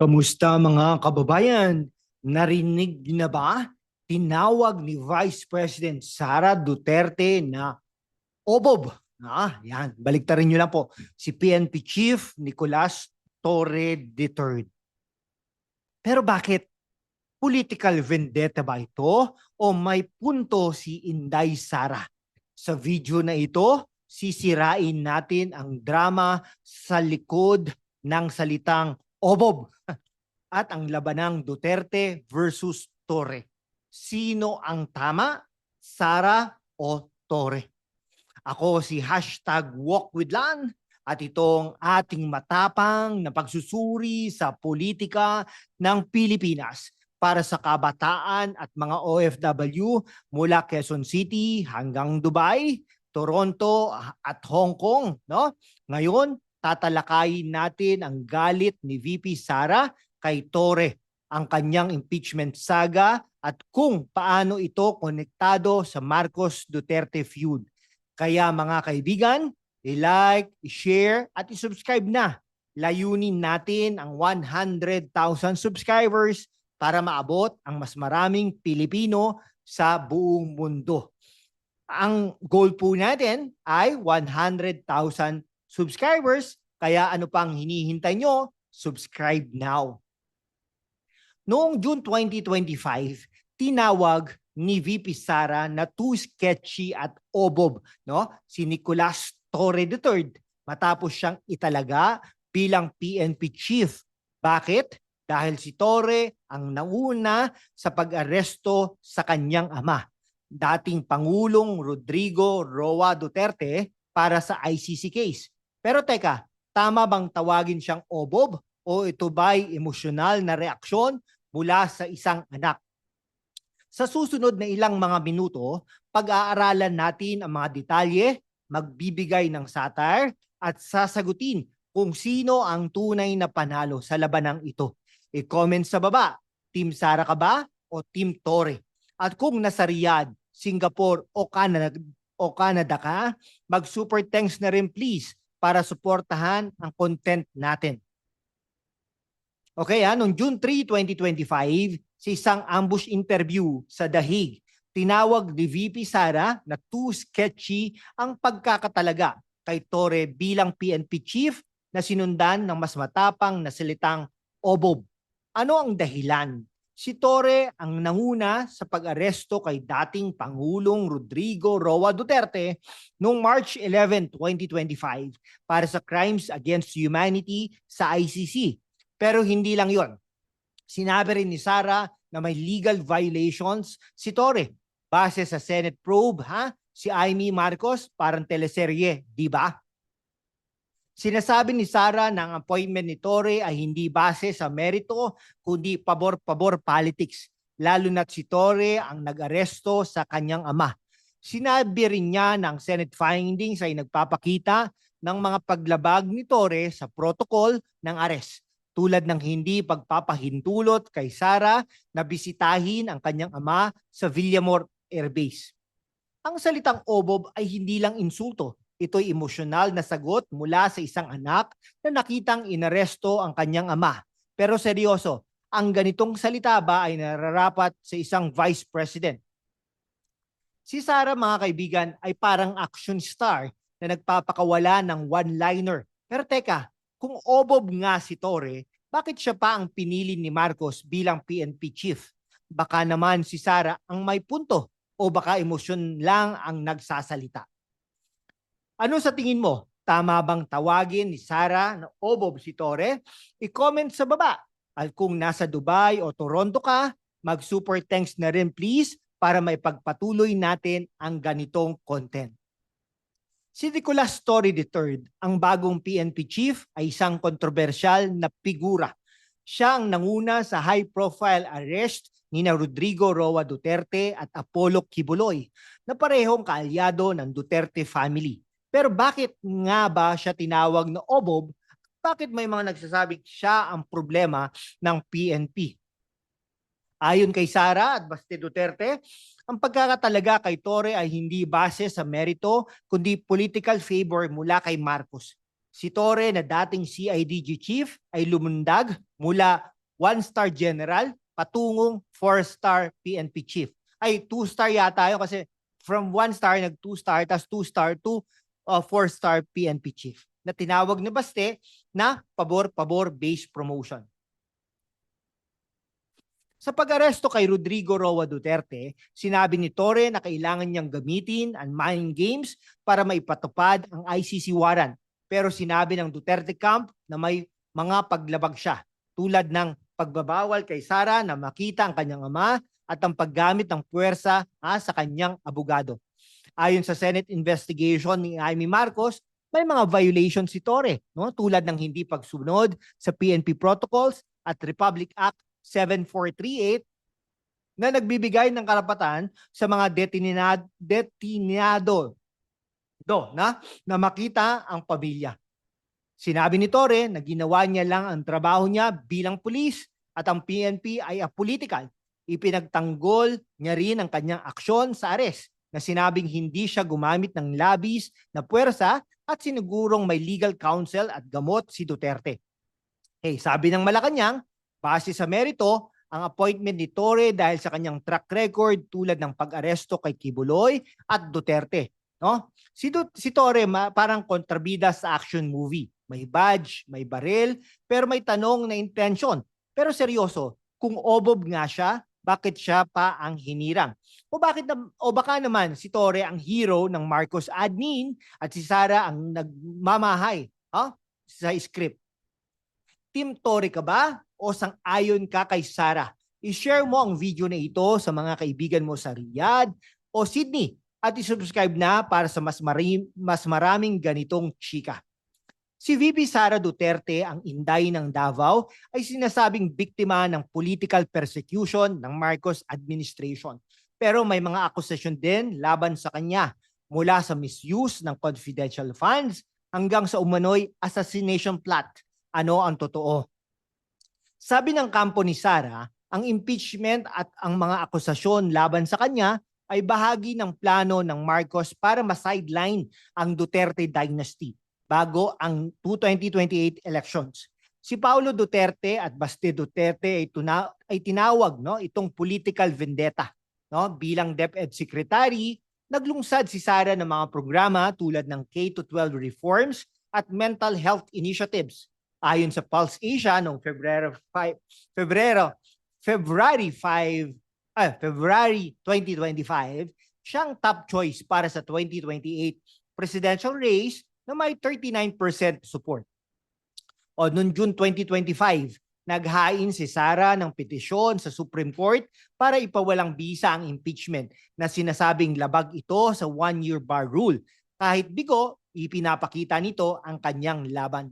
Kamusta mga kababayan? Narinig na ba? Tinawag ni Vice President Sara Duterte na obob. Ah, yan. Baliktarin nyo lang po. Si PNP Chief Nicolas Torre III. Pero bakit? Political vendetta ba ito? O may punto si Inday Sara? Sa video na ito, sisirain natin ang drama sa likod ng salitang obob at ang labanang Duterte versus Torre. Sino ang tama? Sara o Torre? Ako si hashtag Walk with Lan at itong ating matapang na pagsusuri sa politika ng Pilipinas para sa kabataan at mga OFW mula Quezon City hanggang Dubai, Toronto at Hong Kong. No? Ngayon, tatalakayin natin ang galit ni VP Sara kay Torre, ang kanyang impeachment saga at kung paano ito konektado sa Marcos Duterte feud. Kaya mga kaibigan, i-like, i-share at i-subscribe na. Layunin natin ang 100,000 subscribers para maabot ang mas maraming Pilipino sa buong mundo. Ang goal po natin ay 100,000 subscribers. Kaya ano pang hinihintay nyo? Subscribe now. Noong June 2025, tinawag ni VP Sara na too sketchy at obob, no? Si Nicolas Torre III matapos siyang italaga bilang PNP chief. Bakit? Dahil si Torre ang nauna sa pag-aresto sa kanyang ama, dating Pangulong Rodrigo Roa Duterte para sa ICC case. Pero teka, tama bang tawagin siyang obob o ito ba'y emosyonal na reaksyon mula sa isang anak? Sa susunod na ilang mga minuto, pag-aaralan natin ang mga detalye, magbibigay ng satire at sasagutin kung sino ang tunay na panalo sa labanang ito. I-comment sa baba, Team Sara ka ba o Team Torre? At kung nasa Riyadh, Singapore o Canada, o Canada ka, mag-super thanks na rin please para suportahan ang content natin. Okay, ha? noong June 3, 2025, sa isang ambush interview sa Dahig, tinawag ni VP Sara na too sketchy ang pagkakatalaga kay Torre bilang PNP chief na sinundan ng mas matapang na salitang obob. Ano ang dahilan? Si Torre ang nanguna sa pag-aresto kay dating Pangulong Rodrigo Roa Duterte noong March 11, 2025 para sa Crimes Against Humanity sa ICC. Pero hindi lang yon. Sinabi rin ni Sara na may legal violations si Torre base sa Senate probe, ha? Si Amy Marcos, parang teleserye, di ba? Sinasabi ni Sara na ang appointment ni Torre ay hindi base sa merito kundi pabor-pabor politics, lalo na't si Torre ang nag-aresto sa kanyang ama. Sinabi rin niya ng Senate findings ay nagpapakita ng mga paglabag ni Torre sa protocol ng arrest tulad ng hindi pagpapahintulot kay Sara na bisitahin ang kanyang ama sa Villamor Air Base. Ang salitang obob ay hindi lang insulto, ito'y emosyonal na sagot mula sa isang anak na nakitang inaresto ang kanyang ama. Pero seryoso, ang ganitong salita ba ay nararapat sa isang vice president? Si Sara mga kaibigan ay parang action star na nagpapakawala ng one-liner. Pero teka, kung obob nga si Torre, bakit siya pa ang pinili ni Marcos bilang PNP chief? Baka naman si Sara ang may punto o baka emosyon lang ang nagsasalita. Ano sa tingin mo? Tama bang tawagin ni Sara na obob si Torre? I-comment sa baba. At kung nasa Dubai o Toronto ka, mag-super thanks na rin please para maipagpatuloy natin ang ganitong content. Si Nicolas Torre III, ang bagong PNP chief, ay isang kontrobersyal na figura. Siya ang nanguna sa high-profile arrest ni na Rodrigo Roa Duterte at Apollo Kibuloy na parehong kaalyado ng Duterte family. Pero bakit nga ba siya tinawag na obob? Bakit may mga nagsasabing siya ang problema ng PNP? Ayon kay Sara at Baste Duterte, ang pagkakatalaga kay Torre ay hindi base sa merito kundi political favor mula kay Marcos. Si Torre na dating CIDG chief ay lumundag mula one-star general patungong four-star PNP chief. Ay two-star yata yun kasi from one-star nag two-star tas two-star to uh, four-star PNP chief na tinawag ni Baste na pabor-pabor based promotion. Sa pag-aresto kay Rodrigo Roa Duterte, sinabi ni Torre na kailangan niyang gamitin ang mind games para maipatupad ang ICC warrant. Pero sinabi ng Duterte camp na may mga paglabag siya tulad ng pagbabawal kay Sara na makita ang kanyang ama at ang paggamit ng puwersa ah, sa kanyang abogado. Ayon sa Senate investigation ni Amy Marcos, may mga violations si Torre, no? tulad ng hindi pagsunod sa PNP protocols at Republic Act 7438 na nagbibigay ng karapatan sa mga detinado, detinado do, na, na makita ang pamilya. Sinabi ni Torre na ginawa niya lang ang trabaho niya bilang pulis at ang PNP ay apolitical. Ipinagtanggol niya rin ang kanyang aksyon sa arrest na sinabing hindi siya gumamit ng labis na puwersa at sinigurong may legal counsel at gamot si Duterte. Eh, sabi ng Malacanang, base sa merito, ang appointment ni Torre dahil sa kanyang track record tulad ng pag-aresto kay Kibuloy at Duterte. No? Si, Du- si Torre ma- parang kontrabida sa action movie. May badge, may baril, pero may tanong na intention. Pero seryoso, kung obob nga siya, bakit siya pa ang hinirang? O bakit na, o baka naman si Torre ang hero ng Marcos admin at si Sara ang nagmamahay ha? sa script. Team Torre ka ba o sang-ayon ka kay Sara? I-share mo ang video na ito sa mga kaibigan mo sa Riyadh o Sydney at i-subscribe na para sa mas, marim, mas maraming ganitong chika. Si VP Sara Duterte, ang inday ng Davao, ay sinasabing biktima ng political persecution ng Marcos administration. Pero may mga akusasyon din laban sa kanya mula sa misuse ng confidential funds hanggang sa umano'y assassination plot. Ano ang totoo? Sabi ng kampo ni Sara, ang impeachment at ang mga akusasyon laban sa kanya ay bahagi ng plano ng Marcos para ma-sideline ang Duterte dynasty bago ang 2028 elections. Si Paulo Duterte at Baste Duterte ay, tuna, ay tinawag no itong political vendetta no bilang DepEd secretary naglungsad si Sara ng mga programa tulad ng K-12 reforms at mental health initiatives. Ayon sa Pulse Asia noong Febrero 5 Febrero February 5 ah, February 2025, siyang top choice para sa 2028 presidential race na may 39% support. O noong June 2025, naghain si Sara ng petisyon sa Supreme Court para ipawalang bisa ang impeachment na sinasabing labag ito sa one-year bar rule. Kahit bigo, ipinapakita nito ang kanyang laban.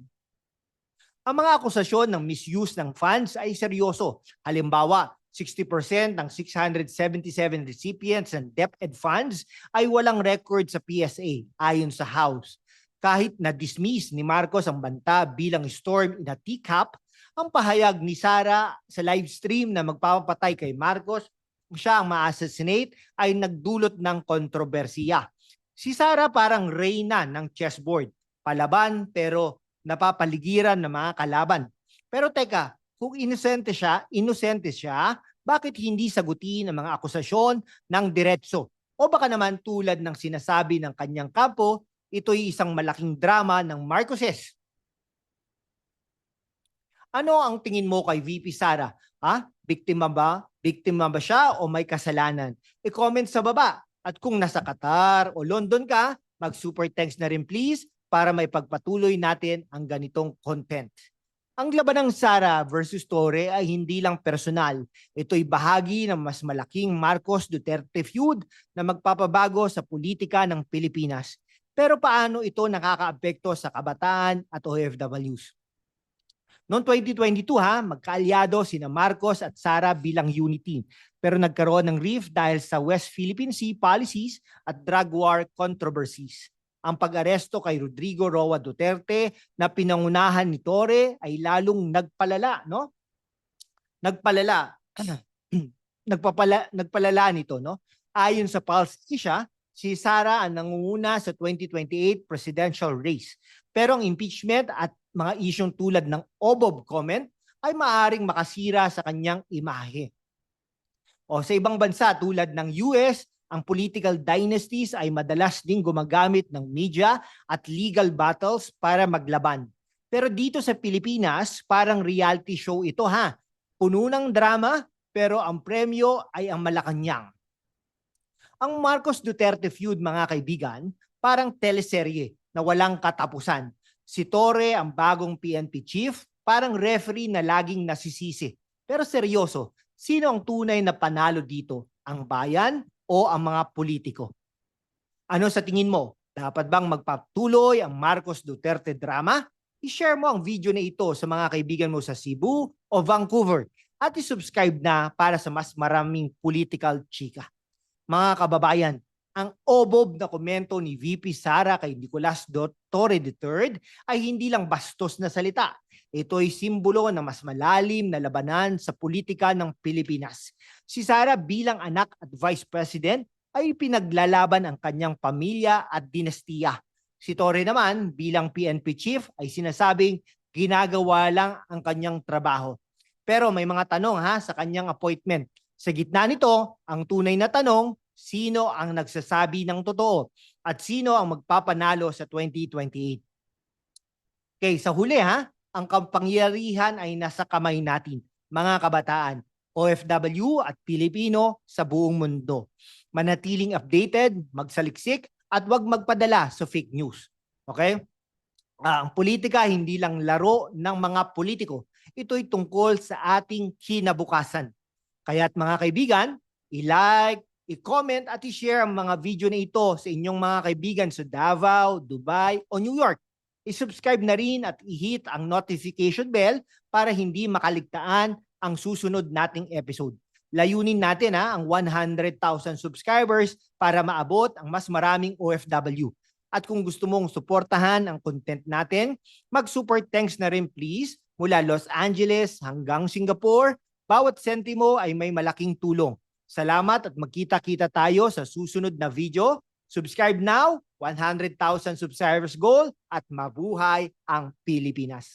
Ang mga akusasyon ng misuse ng funds ay seryoso. Halimbawa, 60% ng 677 recipients ng DepEd funds ay walang record sa PSA ayon sa House. Kahit na-dismiss ni Marcos ang banta bilang storm in a teacup, ang pahayag ni Sara sa live stream na magpapatay kay Marcos siya ang ma-assassinate ay nagdulot ng kontrobersiya. Si Sara parang reyna ng chessboard, palaban pero napapaligiran ng mga kalaban. Pero teka, kung inosente siya, inosente siya, bakit hindi sagutin ang mga akusasyon ng diretso? O baka naman tulad ng sinasabi ng kanyang kampo, ito'y isang malaking drama ng Marcoses. Ano ang tingin mo kay VP Sara? Ha? Biktima ba? Biktima ba siya o may kasalanan? I-comment sa baba. At kung nasa Qatar o London ka, mag-super thanks na rin please para may pagpatuloy natin ang ganitong content. Ang laban ng Sara versus Torre ay hindi lang personal. Ito'y bahagi ng mas malaking Marcos Duterte feud na magpapabago sa politika ng Pilipinas. Pero paano ito nakakaapekto sa kabataan at OFWs? Noong 2022 ha, magkaalyado sina Marcos at Sara bilang unity. Pero nagkaroon ng rift dahil sa West Philippine Sea policies at drug war controversies. Ang pag-aresto kay Rodrigo Roa Duterte na pinangunahan ni Torre ay lalong nagpalala, no? Nagpalala. Nagpapala, nagpalala nito, no? Ayon sa Pulse Asia, si Sara ang nangunguna sa 2028 presidential race. Pero ang impeachment at mga isyong tulad ng OBOB comment ay maaring makasira sa kanyang imahe. O sa ibang bansa tulad ng US, ang political dynasties ay madalas ding gumagamit ng media at legal battles para maglaban. Pero dito sa Pilipinas, parang reality show ito ha. Puno ng drama, pero ang premyo ay ang Malacanang. Ang Marcos Duterte feud mga kaibigan, parang teleserye na walang katapusan. Si Torre ang bagong PNP chief, parang referee na laging nasisisi. Pero seryoso, sino ang tunay na panalo dito? Ang bayan o ang mga politiko? Ano sa tingin mo? Dapat bang magpatuloy ang Marcos Duterte drama? I-share mo ang video na ito sa mga kaibigan mo sa Cebu o Vancouver at i-subscribe na para sa mas maraming political chika. Mga kababayan, ang obob na komento ni VP Sara kay Nicolas Torre III ay hindi lang bastos na salita. Ito ay simbolo ng mas malalim na labanan sa politika ng Pilipinas. Si Sara bilang anak at vice president ay pinaglalaban ang kanyang pamilya at dinastiya. Si Torre naman bilang PNP chief ay sinasabing ginagawa lang ang kanyang trabaho. Pero may mga tanong ha sa kanyang appointment. Sa gitna nito, ang tunay na tanong, sino ang nagsasabi ng totoo at sino ang magpapanalo sa 2028? Okay, sa huli ha, ang kapangyarihan ay nasa kamay natin, mga kabataan, OFW at Pilipino sa buong mundo. Manatiling updated, magsaliksik, at huwag magpadala sa fake news. Okay? Ah, ang politika hindi lang laro ng mga politiko. Ito'y tungkol sa ating kinabukasan. Kaya't mga kaibigan, i-like, i-comment at i-share ang mga video na ito sa inyong mga kaibigan sa Davao, Dubai o New York. I-subscribe na rin at i-hit ang notification bell para hindi makaligtaan ang susunod nating episode. Layunin natin ha, ang 100,000 subscribers para maabot ang mas maraming OFW. At kung gusto mong suportahan ang content natin, mag-super thanks na rin please mula Los Angeles hanggang Singapore. Bawat sentimo ay may malaking tulong. Salamat at magkita-kita tayo sa susunod na video. Subscribe now, 100,000 subscribers goal at mabuhay ang Pilipinas.